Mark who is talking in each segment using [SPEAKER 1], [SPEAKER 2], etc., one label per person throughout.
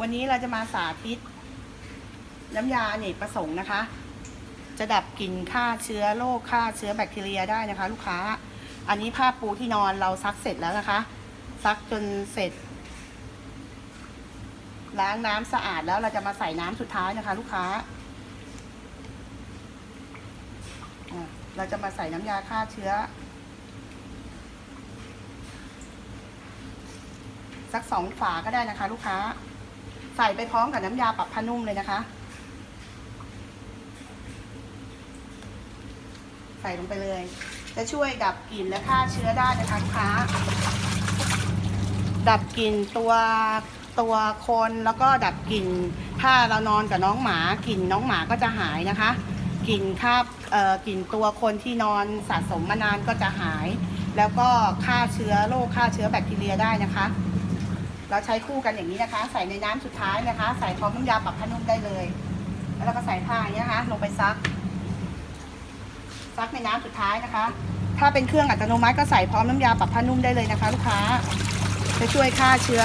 [SPEAKER 1] วันนี้เราจะมาสาธิต น้ำยาอเนกประสงค์นะคะ จะดับกลิ่นฆ่าเชื้อโรคฆ่าเชื้อแบคทีเรียได้นะคะ ลูกค้า อันนี้ผ้าปูที่นอนเราซักเสร็จแล้วนะคะ ซักจนเสร็จ ล้างน้ำสะอาดแล้วเราจะมาใส่น้ำสุดท้ายนะคะ ลูกค้าเราจะมาใส่น้ำยาฆ่าเชื้อ สักสองฝาก็ได้นะคะ ลูกค้า ใส่ไปพร้อมกับน้ำยาปรับผ้านุ่มเลยนะคะ ใส่ลงไปเลย จะช่วยดับกลิ่นและฆ่าเชื้อได้นะคะลูกค้า ดับกลิ่นตัวตัวคนแล้วก็ดับกลิ่น ถ้าเรานอนกับน้องหมากลิ่นน้องหมาก็จะหายนะคะกลิ่นคราบกลิ่นตัวคนที่นอนสะสมมานานก็จะหาย แล้วก็ฆ่าเชื้อโรคฆ่าเชื้อแบคทีเรียได้นะคะ เราใช้คู่กันอย่างนี้นะคะ ใส่ในน้ำสุดท้ายนะคะ ใส่พร้อมน้ำยาปรับผ้านุ่มได้เลย แล้วเราก็ใส่ผ้าอย่างนี้นะคะ ลงไปซัก ซักในน้ำสุดท้ายนะคะ ถ้าเป็นเครื่องอัตโนมัติก็ใส่พร้อมน้ำยาปรับผ้านุ่มได้เลยนะคะ ลูกค้า จะช่วยฆ่าเชื้อ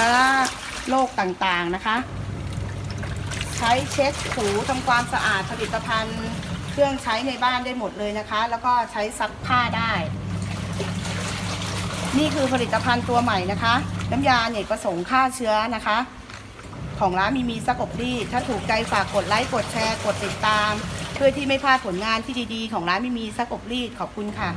[SPEAKER 1] โรคต่างๆนะคะ ใช้เช็ดถูทำความสะอาดผลิตภัณฑ์ เครื่องใช้ในบ้านได้หมดเลยนะคะ แล้วก็ใช้ซักผ้าได้ นี่คือผลิตภัณฑ์ตัวใหม่นะคะ น้ำยาเนกประสงค์ฆ่าเชื้อนะคะ ของร้านมีมีซักอบรีดถ้าถูกใจฝากกดไลค์กดแชร์ กดติดตาม เพื่อที่ไม่พลาดผลงานที่ดีๆ ของร้านมีมีซักอบรีดขอบคุณค่ะ